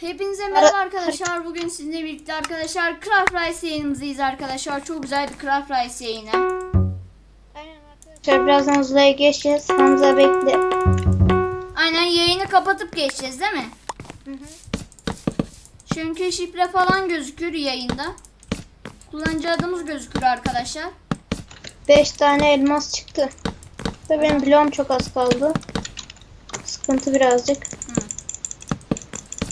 Hepinize merhaba arkadaşlar. Bugün sizinle birlikte arkadaşlar Craft Rice yayınımızdayız arkadaşlar. Çok güzel bir Craft Rice yayını. Aynen arkadaşlar birazdan Zula'ya geçeceğiz. Hamza bekle. Aynen yayını kapatıp geçeceğiz değil mi? Çünkü şifre falan gözükür yayında. Kullanıcı adımız gözükür arkadaşlar. 5 tane elmas çıktı. Da benim bloğum çok az kaldı. Sıkıntı birazcık.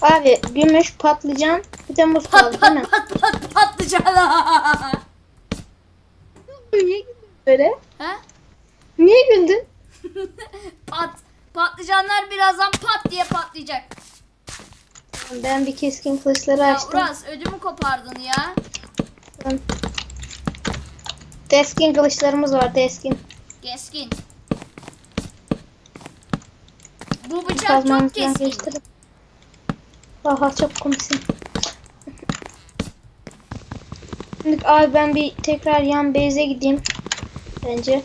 Abi gümüş, patlıcan, bir de muz Pat kaldı değil mi? pat pat pat patlıcan. Niye güldün böyle? ha? Niye güldün? Pat. Patlıcanlar birazdan pat diye patlayacak. Ben bir keskin kılıçları Ya açtım. Uras ödümü kopardın ya. Deskin kılıçlarımız var deskin. Keskin. Bu bıçak çok Kazmamızdan keskin. Aha çok komiksin. Şimdi abi ben bir tekrar yan base'e gideyim. Bence.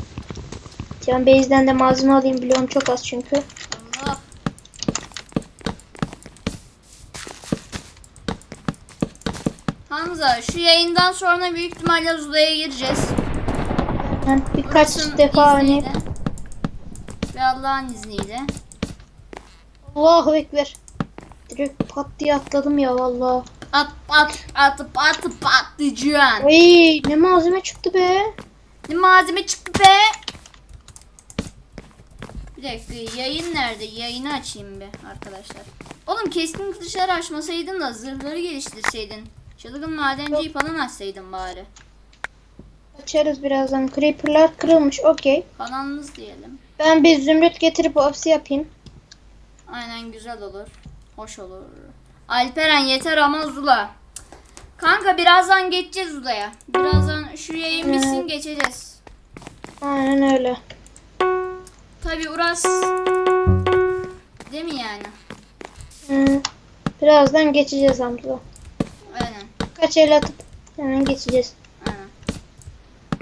Yan base'den de malzeme alayım. Bloğum çok az çünkü. Allah. Hamza şu yayından sonra büyük ihtimalle Zula'ya gireceğiz. Ben birkaç Uras'ın defa oynayıp. izniyle Ve Allah'ın izniyle. Allahu Ekber. Pat diye atladım ya valla. At at at at patlıcan. Ay ne malzeme çıktı be. Ne malzeme çıktı be. Bir dakika yayın nerede? Yayını açayım bir arkadaşlar. Oğlum keskin kılıçları açmasaydın da zırhları geliştirseydin. Çılgın madenciyi falan açsaydın bari. Açarız birazdan. Creeper'lar kırılmış. Okey. Kanalınız diyelim. Ben bir zümrüt getirip opsi yapayım. Aynen güzel olur. Hoş olur. Alperen yeter ama Zula. Kanka birazdan geçeceğiz Zula'ya. Birazdan şu yayın bitsin geçeceğiz. Aynen öyle. Tabi Uras. Değil mi yani? Hı. Birazdan geçeceğiz Hamza. Aynen. Kaç el atıp hemen geçeceğiz. Aynen.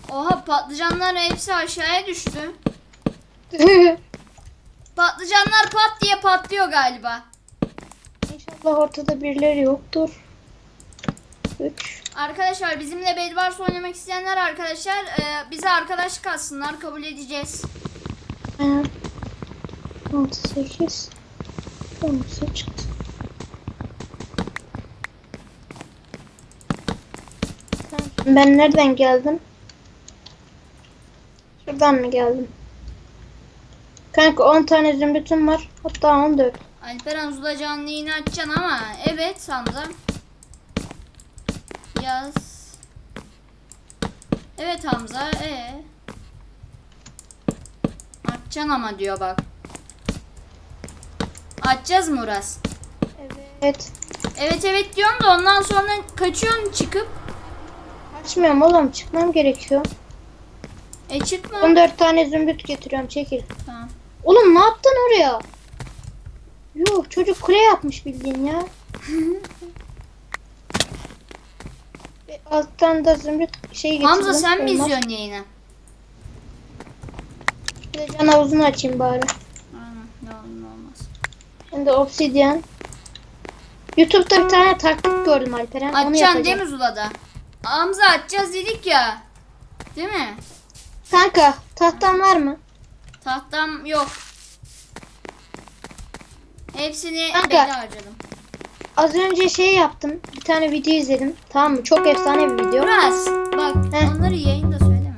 Oha patlıcanlar hepsi aşağıya düştü. Patlıcanlar pat diye patlıyor galiba. İnşallah ortada birileri yoktur. 3. Arkadaşlar bizimle Bedwars oynamak isteyenler arkadaşlar e, bize arkadaşlık atsınlar kabul edeceğiz. 6, 8. 10 çıktı. Ben nereden geldim? Şuradan mı geldim? Kanka 10 tane zümrütüm var. Hatta 14. Alperen Zula canlı yayını açacaksın ama evet Hamza. Yaz. Evet Hamza. E. Açacaksın ama diyor bak. Açacağız mı Uras? Evet. Evet evet diyorsun da ondan sonra kaçıyorsun çıkıp. Açmıyorum oğlum. Çıkmam gerekiyor. E çıkma. 14 tane zümrüt getiriyorum. Çekil. Tamam. Oğlum ne yaptın oraya? Yok çocuk kule yapmış bildiğin ya. Ve Alttan da zümrüt şey getirdim. Hamza sen mi elmas. izliyorsun yayını? Bir de can havuzunu açayım bari. Aynen. Ne olur ne olmaz. De obsidyen. Youtube'da bir tane taktik gördüm Alperen. Onu Açacaksın yapacağım. değil mi Zula'da? Hamza açacağız dedik ya. Değil mi? Kanka tahtan var mı? Tahtam yok. Hepsini Kanka. belli harcadım. Az önce şey yaptım. Bir tane video izledim. Tamam mı? Çok efsane bir video. Biraz bak Heh. onları yayında söyleme.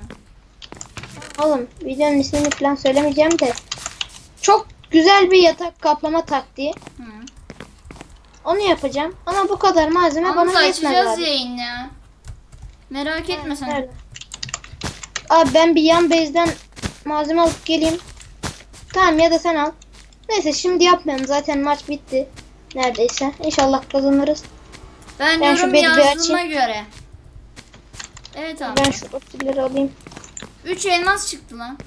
Oğlum videonun ismini falan söylemeyeceğim de. Çok güzel bir yatak kaplama taktiği. Hı. Onu yapacağım. Ama bu kadar malzeme Hamza bana yetmez açacağız abi. yayını ya. Merak etme sen. Nerede? Abi ben bir yan base'den malzeme alıp geleyim. Tamam ya da sen al. Neyse şimdi yapmayalım. Zaten maç bitti. Neredeyse. İnşallah kazanırız. Ben, Ben yorum açayım. göre. Evet abi. Ben şu otilleri alayım. 3 elmas çıktı lan.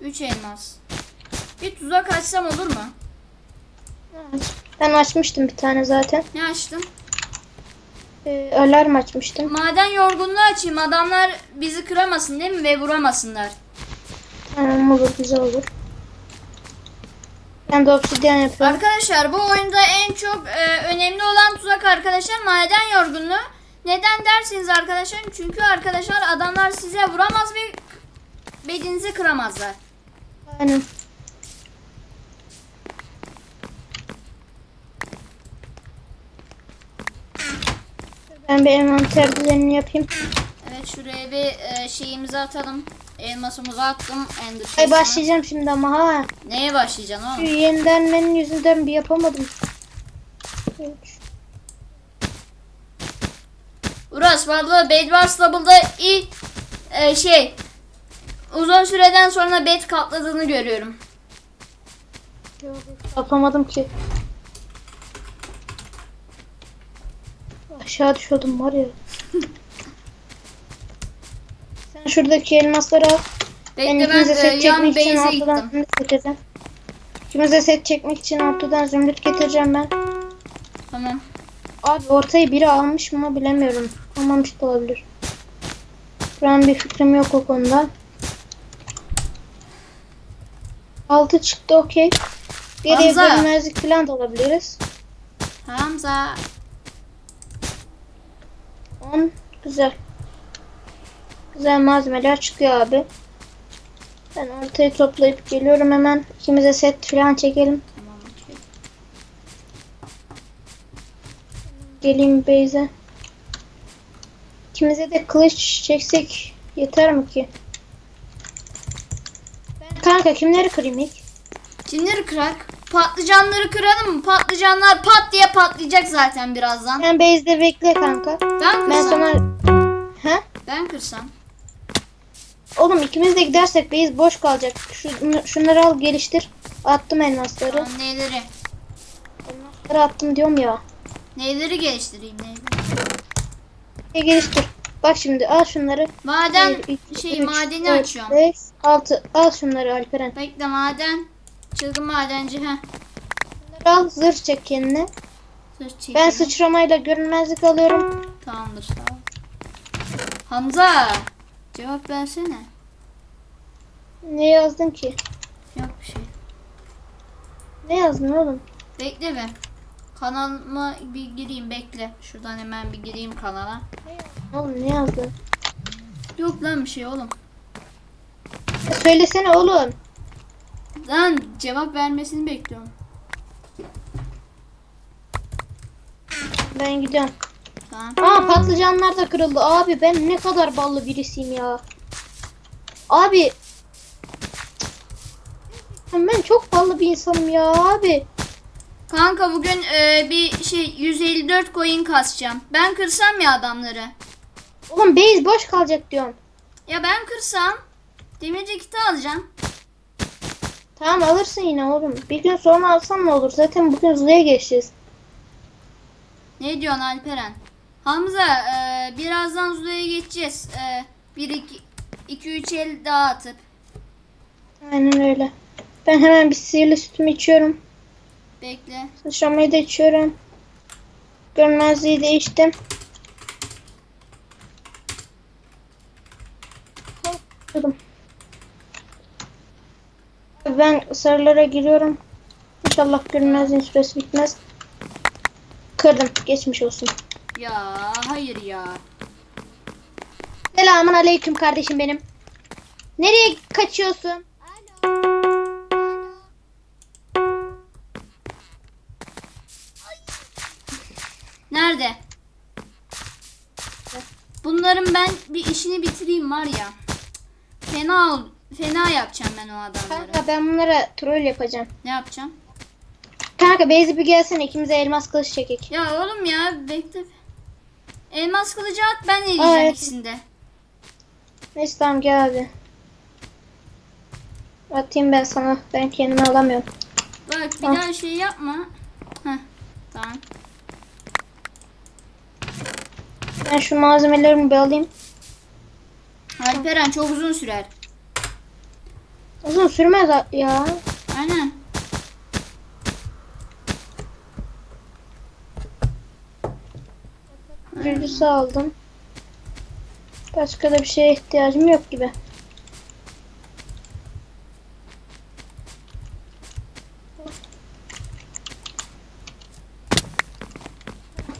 3 elmas. Bir tuzak açsam olur mu? Ben açmıştım bir tane zaten. Ne açtım? Ee, alarm açmıştım. Maden yorgunluğu açayım. Adamlar bizi kıramasın değil mi? Ve vuramasınlar. Tamam olur güzel olur. Ben de obsidyen yapıyorum. Arkadaşlar bu oyunda en çok e, önemli olan tuzak arkadaşlar maden yorgunluğu. Neden dersiniz arkadaşlar? Çünkü arkadaşlar adamlar size vuramaz ve bedinizi kıramazlar. Aynen. Ben bir envanter düzenini yapayım. Evet şuraya bir e, şeyimizi atalım. Elmasımızı attım. Ay başlayacağım şimdi ama ha. Neye başlayacaksın Şu oğlum? yenilenmenin yüzünden bir yapamadım. Uras vallahi Bed Wars Double'da ilk e, şey uzun süreden sonra bed katladığını görüyorum. Yapamadım ki. Aşağı düşüyordum var ya. Sen şuradaki elmasları al. Ben Bekle ben ikimize e, set çekmek için gittim. zümrüt getireceğim. İkimize set çekmek için ortadan zümrüt getireceğim ben. Tamam. Abi ortayı biri almış mı bilemiyorum. Almamış da olabilir. Şu an bir fikrim yok o konuda. Altı çıktı okey. Geriye Hamza. görünmezlik falan da alabiliriz. Hamza. 10 güzel. Güzel malzemeler çıkıyor abi. Ben ortayı toplayıp geliyorum hemen. İkimize set falan çekelim. Tamam. Geleyim Beyze. İkimize de kılıç çeksek yeter mi ki? Ben kanka kimleri kırayım ilk? Kimleri kırak? Patlıcanları kıralım mı? Patlıcanlar pat diye patlayacak zaten birazdan. Sen Beyze'de bekle kanka. Ben Ben kırsam. sana... He? Ben kırsam. Oğlum ikimiz de gidersek Beyz boş kalacak. Şu, şunları al geliştir. Attım elmasları. Tamam, neyleri? Elmasları attım diyorum ya. Neyleri geliştireyim neyleri? E, geliştir. Bak şimdi al şunları. Maden Bir, iki, şey üç, madeni dört, açıyorum. beş, altı. Al şunları Alperen. Bekle maden. Çılgın madenci ha. Bunları al zırh çek kendine. Dur çekeyim. Ben sıçramayla görünmezlik alıyorum. Tamamdır sağ ol. Hamza. Cevap versene. Ne yazdın ki? Yok bir şey. Ne yazdın oğlum? Bekle be. Kanalıma bir gireyim bekle. Şuradan hemen bir gireyim kanala. Oğlum ne yazdın? Yok lan bir şey oğlum. Ya söylesene oğlum. Lan cevap vermesini bekliyorum. Ben gidiyorum. Tamam. Aa patlıcanlar da kırıldı. Abi ben ne kadar ballı birisiyim ya. Abi. Ben çok ballı bir insanım ya abi. Kanka bugün e, bir şey 154 coin kasacağım. Ben kırsam ya adamları. Oğlum base boş kalacak diyorum. Ya ben kırsam demirci kiti alacağım. Tamam alırsın yine oğlum. Bir gün sonra alsan ne olur? Zaten bugün Zula'ya geçeceğiz. Ne diyorsun Alperen? Hamza e, birazdan Zula'ya geçeceğiz. E, 1 2 2 3 el daha atıp. Aynen öyle. Ben hemen bir sihirli sütümü içiyorum. Bekle. Sıçramayı da içiyorum. Görmezliği de içtim. Ben sarılara giriyorum. İnşallah görünmezliğin süresi bitmez. Kırdım. Geçmiş olsun. Ya hayır ya. Selamun aleyküm kardeşim benim. Nereye kaçıyorsun? Ben bir işini bitireyim var ya. Fena fena yapacağım ben o adamları. Kanka ben bunlara troll yapacağım. Ne yapacağım? Kanka Beyzi bir gelsene ikimize elmas kılıç çekek. Ya oğlum ya bekle. Elmas kılıcı at ben yiyeceğim evet. ikisinde. Neyse tamam gel abi. Atayım ben sana. Ben kendimi alamıyorum. Bak bir Al. daha şey yapma. Heh tamam. Ben şu malzemelerimi bir alayım. Alperen çok uzun sürer. Uzun sürmez ya. Aynen. Cücüsü aldım. Başka da bir şeye ihtiyacım yok gibi.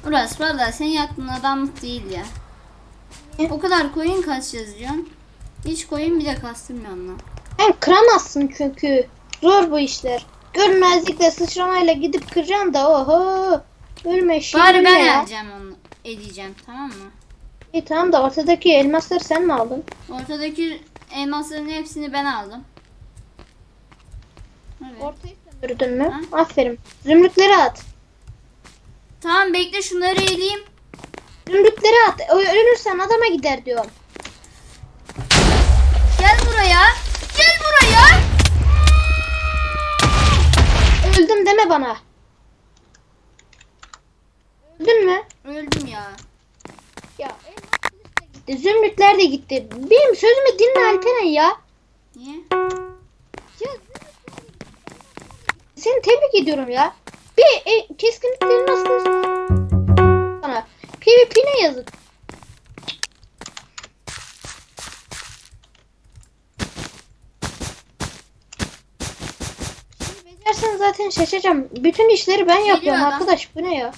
Uras valla senin yaptığın adamlık değil ya. O kadar koyun kasacağız diyorsun. Hiç koyun bile kastırmıyorum lan. Hem kıramazsın çünkü. Zor bu işler. Görmezlikle sıçramayla gidip kıracaksın da oho. Ölme şimdi Bari ben ya. edeceğim onu. Edeceğim tamam mı? İyi tamam da ortadaki elmasları sen mi aldın? Ortadaki elmasların hepsini ben aldım. Evet. Ortayı söndürdün mü? Aferin. Zümrütleri at. Tamam bekle şunları eleyeyim. Zümrütleri at. Ölürsen adama gider diyorum. Gel buraya. Gel buraya. Öldüm deme bana. Öldün mü? Öldüm ya. Ya gitti. Zümrütler de gitti. Benim sözümü dinle Alperen ya. Niye? Ya seni tebrik ediyorum ya. Bir e, keskinliklerin nasıl sana. PvP ne yazık. Becersen zaten şaşacağım. Bütün işleri ben yapıyorum adam. arkadaş. Bu ne ya?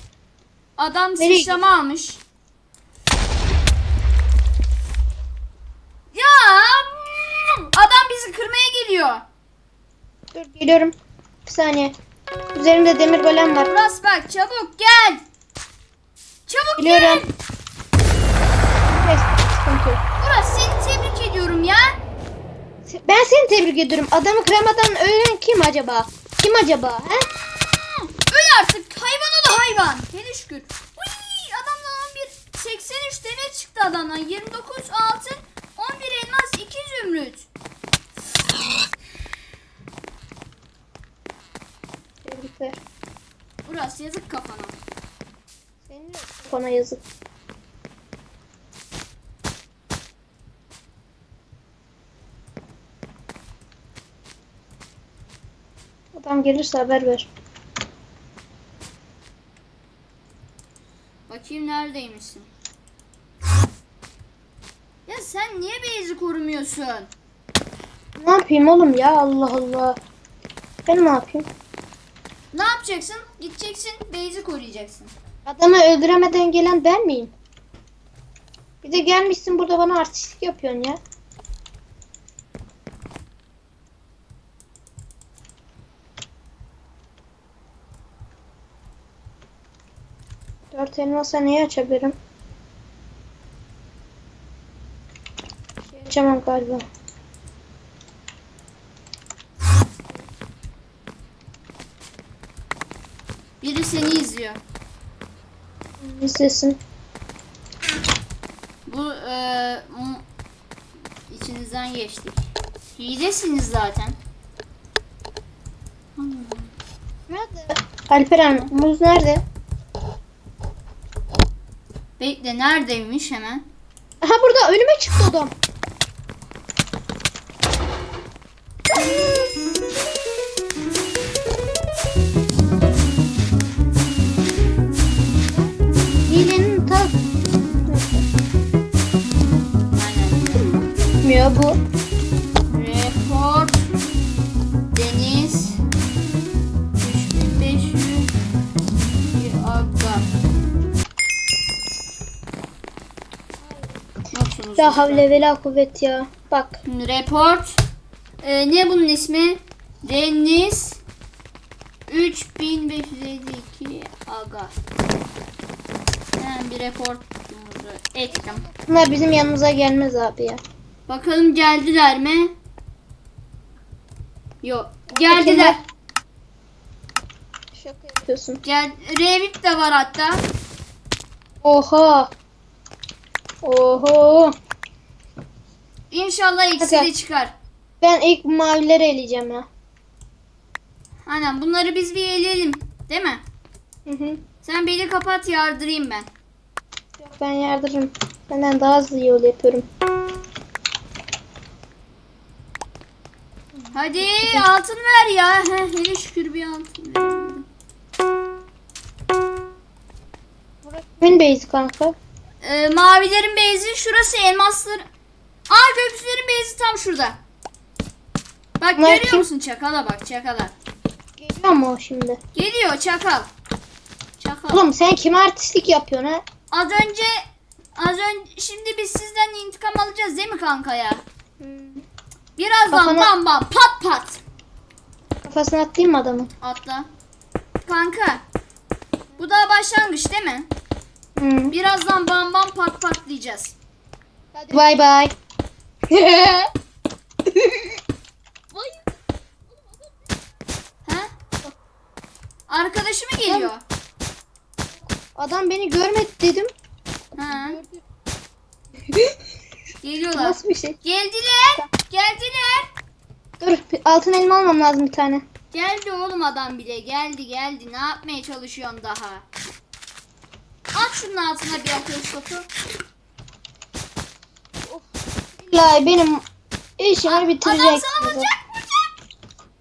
Adam Nereye sıçrama almış. Ya adam bizi kırmaya geliyor. Dur geliyorum. Bir saniye. Üzerimde demir golem var. Uras bak çabuk gel. Çabuk Geliyorum. gel. Neyse, sıkıntı yok. Uras seni tebrik ediyorum ya. Ben seni tebrik ediyorum. Adamı kıramadan ölen kim acaba? Kim acaba? He? Öl artık. Hayvan o da hayvan. Hele şükür. Uy, adamdan 11 83 demir çıktı adamdan. 29 altın 11 elmas 2 zümrüt. Tebrikler. Uras yazık kafana. Senin de Bana yazık. Adam gelirse haber ver. Bakayım neredeymişsin? Ya sen niye Beyzi korumuyorsun? Ne yapayım oğlum ya Allah Allah. Ben ne yapayım? Yapacaksın? Gideceksin Beyzi koruyacaksın. Adamı öldüremeden gelen ben miyim? Bir de gelmişsin burada bana artistlik yapıyorsun ya. Dört elmasa neyi açabilirim? Şey açamam galiba. Biri seni izliyor. İzlesin. Bu m- içinizden geçtik. Hilesiniz zaten. Nerede? Alperen muz nerede? Bekle neredeymiş hemen? Aha burada önüme çıktı adam. La havle ve la kuvvet ya. Bak. Report. Ee, ne bunun ismi? Deniz 3552 aga. Hemen bir reportumuzu ettim. Bunlar bizim yanımıza gelmez abi ya. Bakalım geldiler mi? Yok. Geldiler. Şaka yapıyorsun. Gel Revit de var hatta. Oha. Oho. İnşallah ikisi Hadi. de çıkar. Ben ilk mavileri eleyeceğim ya. Aynen bunları biz bir eleyelim. Değil mi? Hı hı. Sen beni kapat yardırayım ben. Yok, Ben yardırırım. Senden daha hızlı yol yapıyorum. Hadi altın ver ya. Heh, hele şükür bir altın verebildim. Kimin base kanka? Ee, mavilerin beyzi şurası elmaslar. Aa gökyüzlerin beyzi tam şurada. Bak Bunlar görüyor kim? musun çakala bak çakala. Geliyor mu o şimdi? Geliyor çakal. Çakal. Oğlum sen kime artistlik yapıyorsun ha? Az önce az önce şimdi biz sizden intikam alacağız değil mi kanka ya? Birazdan Kafana- bam bam pat pat. Kafasına atlayayım mı adamı? Atla. Kanka. Bu daha başlangıç değil mi? Hı. Birazdan bam bam pat pat diyeceğiz. Bye bye. He? Arkadaşı mı geliyor? Adam beni görmedi dedim. Ha. Geliyorlar. Nasıl bir şey? Geldiler. Geldiler. Dur altın elma almam lazım bir tane. Geldi oğlum adam bile. Geldi geldi. Ne yapmaya çalışıyorsun daha? At şunun altına bir ateş topu. La benim işimi Adam bitirecek. sana vuracak vuracak.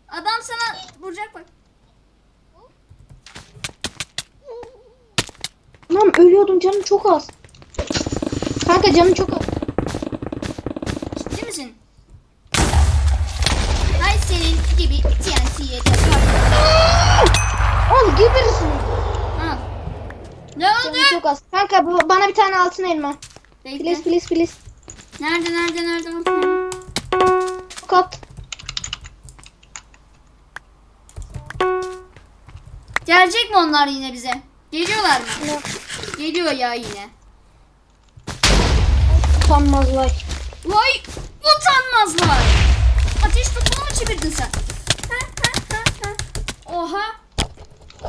Adam sana vuracak bak. Lan ölüyordum canım çok az. Kanka canım çok az. Ciddi misin? Ay senin gibi TNT'ye kalk. Oğlum geberirsin. Ha. Ne oldu? Canım çok az. Kanka bana bir tane altın elma. Bekle. Please please please. Nerede nerede nerede? At. Gelecek mi onlar yine bize? Geliyorlar mı? Ne? Geliyor ya yine. Utanmaz vay. Utanmazlar. Ateş topunu mu çevirdin sen? Ha, ha, ha, ha. Oha.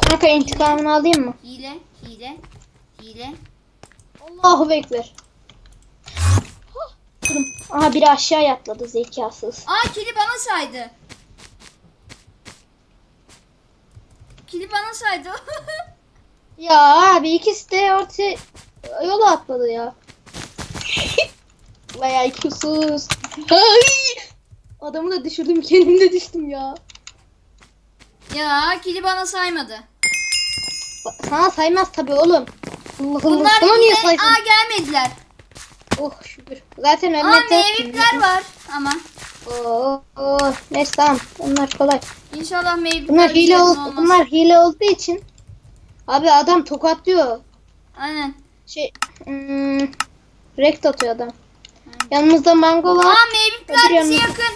Kanka intikamını alayım mı? Hile, hile, hile. Allahu Ekber. Durun. Aha biri aşağıya atladı zekasız. Aa kili bana saydı. Kili bana saydı. Ya abi ikisi de ortaya yola atladı ya. Vay IQ'suz. Ay! Adamı da düşürdüm kendim de düştüm ya. ya kili bana saymadı. Sana saymaz tabi oğlum. Allah Allah. Bunlar Sana niye yine saysın? aa gelmediler. Oh şükür. Zaten Aa Mehmet de meyvikler var ama. Oo, oo. Neyse tamam. Bunlar kolay. İnşallah meyvikler Bunlar hile üzerine ol olmaz. bunlar hile olduğu için abi adam tokatlıyor. Aynen. Şey hmm, rekt atıyor adam. Yanımızda mango var. Aa meyvikler bize yakın.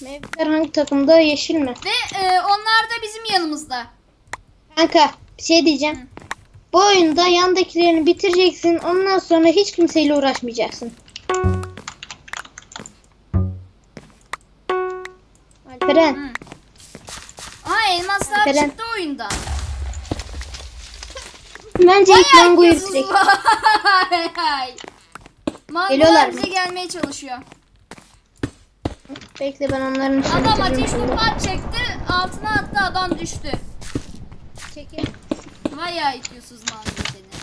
Mevkiler hangi takımda? Yeşil mi? Ve e, onlar da bizim yanımızda. Kanka bir şey diyeceğim. Bu oyunda yandakilerini bitireceksin. Ondan sonra hiç kimseyle uğraşmayacaksın. Alperen. Aa elmaslar Alperen. çıktı oyundan. Bence ilk mangoyu var. Mangolar Geliyorlar bize gelmeye çalışıyor. Bekle ben onların işini Adam bitireyim ateş şimdi. topu çekti. Altına attı adam düştü. Çekil. Vay IQ'suz mango seni.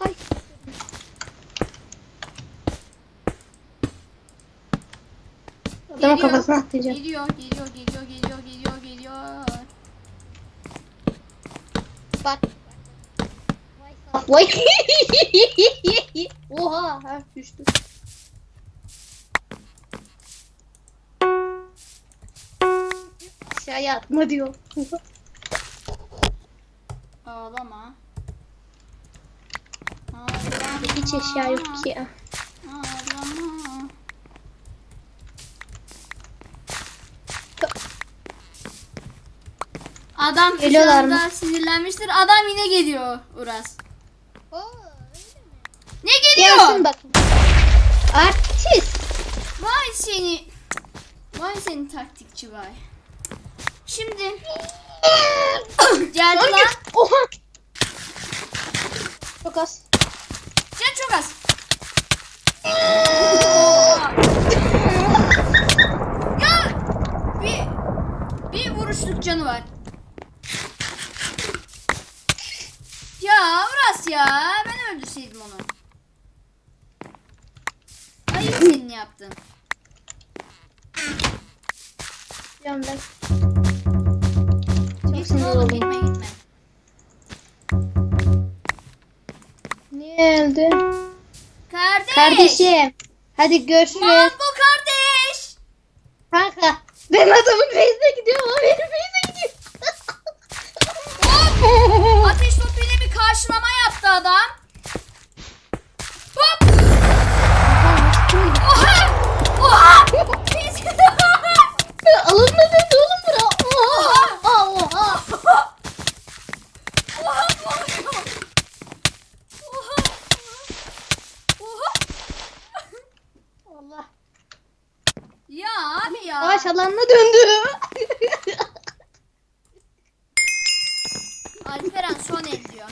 Ay. Adamın kafasına atlayacağım. Geliyor, geliyor, geliyor, geliyor, geliyor, geliyor. Bak. Vay. Oha. Ha, düştü. Aşağıya atma diyor. Ağlama. Hiç eşya yok ki ya. Ağlama. Adam şu Geliyorlar mı? sinirlenmiştir. Adam yine geliyor Uras. Ne geliyor? Gelsin bakın. Artist. Vay seni. Vay seni taktikçi vay. Şimdi geldi Lan. Oha. Çok az. Can çok az. ya bir bir vuruşluk canı var. Ya Uras ya ben öldürseydim onu. Ayıp senin yaptın. Çok Niye geldi? Kardeş. Kardeşim. Hadi görüşürüz. Mambo kardeş. Kanka. Ben adamın base'ine gidiyorum. O benim base'e gidiyor. Ateş topuyla bir karşılama yaptı adam. Alperen son el diyor.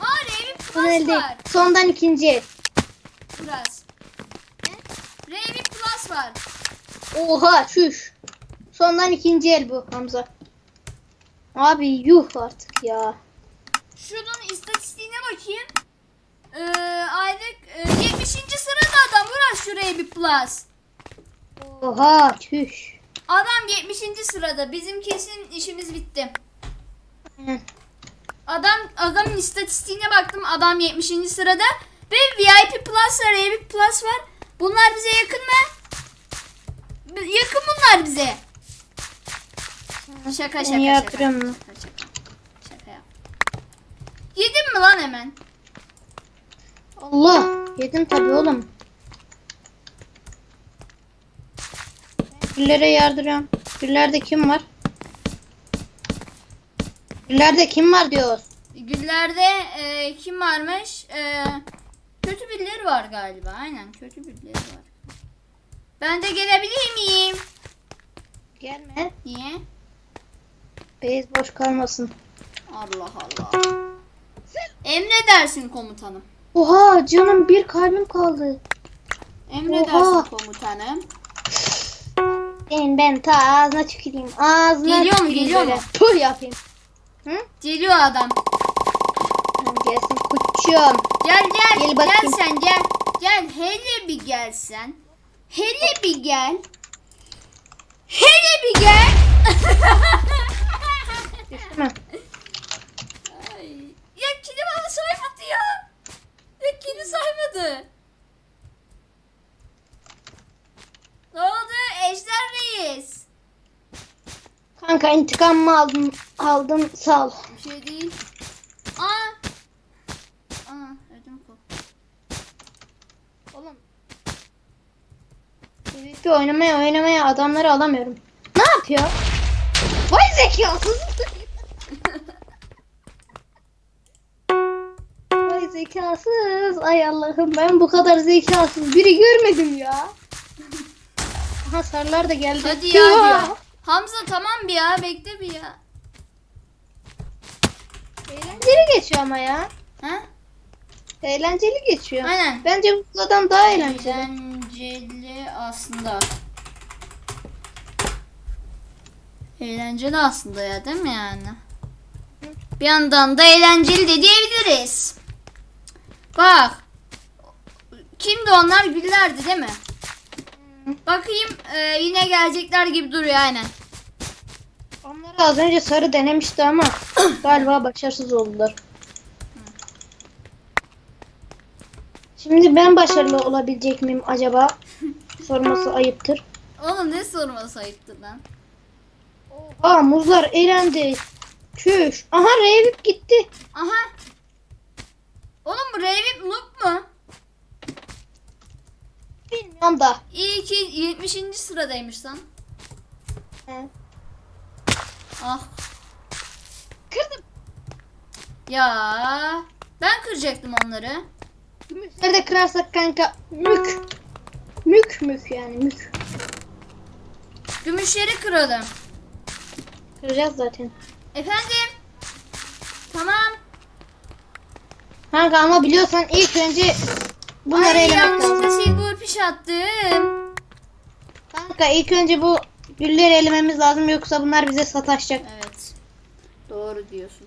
Aa Son Plus elde. var. Sondan ikinci el. Plus. Revit Plus var. Oha çüş. Sondan ikinci el bu Hamza. Abi yuh artık ya. Şunun istatistiğine bakayım. Ee, aylık e, 70. sırada adam Murat şu Revit Plus. Oha çüş. Adam 70. sırada. Bizim kesin işimiz bitti. Adam adamın istatistiğine baktım. Adam 70. sırada ve VIP Plus var, Revit Plus var. Bunlar bize yakın mı? Yakın bunlar bize. Şaka şaka İyi şaka. Şaka şaka. Şaka yap. Yedin mi lan hemen? Allah. Yedim tabi oğlum. Güllere yardırıyorum. Güllerde kim var? Güllerde kim var diyoruz. Güllerde e, kim varmış? E, kötü birileri var galiba. Aynen kötü birileri var. Ben de gelebilir miyim? Gelme. Niye? Beyz boş kalmasın. Allah Allah. Emredersin komutanım. Oha canım bir kalbim kaldı. Emredersin Oha. komutanım. Senin ben ta ağzına tüküreyim. Ağzına Geliyor mu, tüküreyim geliyor böyle. mu? Puh yapayım. Hı? Geliyor adam. Gelsin kuçum. Gel gel. Gel Gel, sen gel. Gel hele bir gelsen. Hele bir gel. Hele bir gel. Ay, ya kili bana saymadı ya. Ya kili saymadı. Ne oldu Ejder Reis? Kanka intikam mı aldım? Aldım sağ ol. Bir şey değil. Aa. Aa ödüm koptu. Oğlum. PvP oynamaya oynamaya adamları alamıyorum. Ne yapıyor? Vay zekasız. Vay zekasız. Ay Allah'ım ben bu kadar zekasız biri görmedim ya. Aha sarılar da geldi. Hadi ya Yuh! diyor. Hamza tamam bir ya bekle bir ya. Eğlenceli geçiyor ama ya. Ha? Eğlenceli geçiyor. Aynen. Bence bu daha eğlenceli. Eğlenceli aslında. Eğlenceli aslında ya değil mi yani? Bir yandan da eğlenceli de diyebiliriz. Bak. Kimdi onlar? Güllerdi değil mi? Bakayım e, yine gelecekler gibi duruyor aynen. Onları az önce sarı denemişti ama galiba başarısız oldular. Şimdi ben başarılı olabilecek miyim acaba? Sorması ayıptır. Oğlum ne sorması ayıptır lan. Aa muzlar elendi. Çüş. Aha revip gitti. Aha. Oğlum bu Revip Noob mu? Bilmiyorum da. İyi ki 70. sıradaymış lan. He. Ah. Kırdım. Ya ben kıracaktım onları. Gümüşleri de kırarsak kanka mük. Mük mük yani mük. Gümüşleri kıralım. Kıracağız zaten. Efendim? Tamam. Kanka ama biliyorsan ilk önce bunları Ay elemek lazım. silver piş attım. Kanka ilk önce bu gülleri elememiz lazım yoksa bunlar bize sataşacak. Evet. Doğru diyorsun.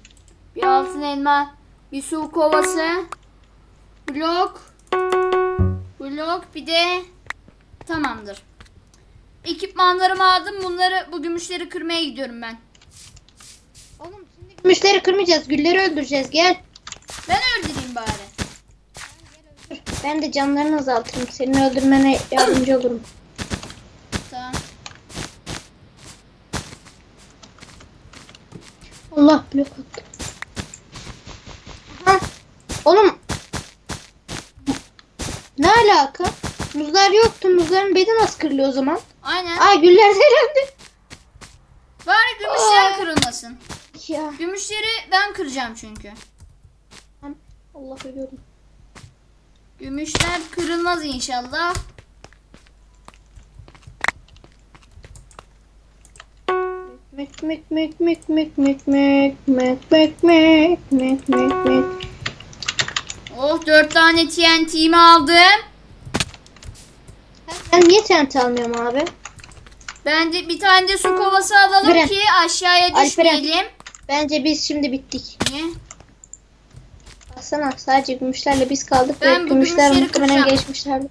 Bir altın elma. Bir su kovası. Blok. Blok bir de tamamdır. Ekipmanlarımı aldım. Bunları bu gümüşleri kırmaya gidiyorum ben. Oğlum şimdi gümüşleri kırmayacağız. Gülleri öldüreceğiz. Gel. Ben öldüreyim bari. Ben de canlarını azaltırım. Senin öldürmene yardımcı olurum. Tamam. Allah blok attı. Aha. Oğlum. Ne alaka? Muzlar yoktu. Muzların bedi nasıl kırılıyor o zaman? Aynen. Aa güller zehirlendi. Bari gümüşler Aa. kırılmasın. Ya. Gümüşleri ben kıracağım çünkü. Allah ölüyorum. Gümüşler kırılmaz inşallah. Mek mek mek mek mek mek mek mek mek mek mek mek mek. Oh dört tane TNT'mi aldım. Ben niye tent almıyorum abi? Ben de bir tane de su kovası alalım Alperen. ki aşağıya Alperen. düşmeyelim. Bence biz şimdi bittik. Niye? Baksana sadece gümüşlerle biz kaldık Ben ve gümüşler muhtemelen geçmişlerdi.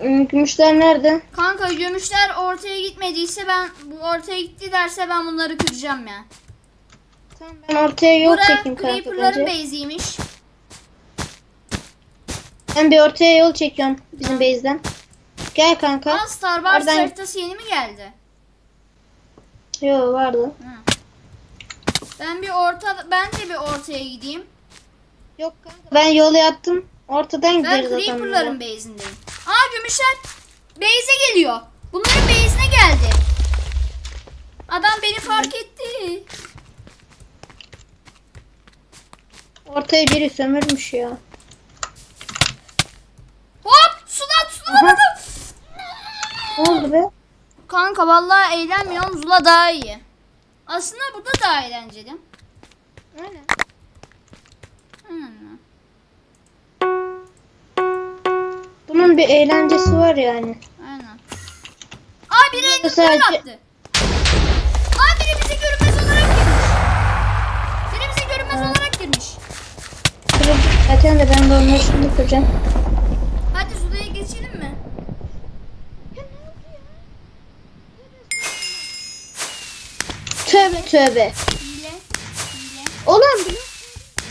Hmm, Gümüşler nerede? Kanka gümüşler ortaya gitmediyse ben bu ortaya gitti derse ben bunları kıracağım ya. Tamam ben ortaya yol Bura çekeyim kanka Creeper'ların base'iymiş. Ben bir ortaya yol çekiyorum bizim base'den. Gel kanka. Aa Starbucks Oradan- haritası yeni mi geldi? Yo vardı. Hı. Ben bir orta ben de bir ortaya gideyim. Yok kanka. Ben yolu yaptım. Ortadan Ben gideriz zaten. Creeper'ların base'indeyim. Aa gümüşler base'e geliyor. Bunların base'ine geldi. Adam beni fark etti. Ortaya biri sömürmüş ya. Hop sulat sulamadım. Ne oldu be? Kanka vallahi eğlenmiyorum. Zula daha iyi. Aslında bu da daha eğlenceli. Aynen. Bunun bir eğlencesi var yani. Aynen. Aa biri elini Sadece- attı. Aa biri bize görünmez olarak girmiş. Biri bize görünmez olarak girmiş. Zaten de ben de onları şimdi kıracağım. Hadi Zula'ya geçelim mi? Tövbe tövbe.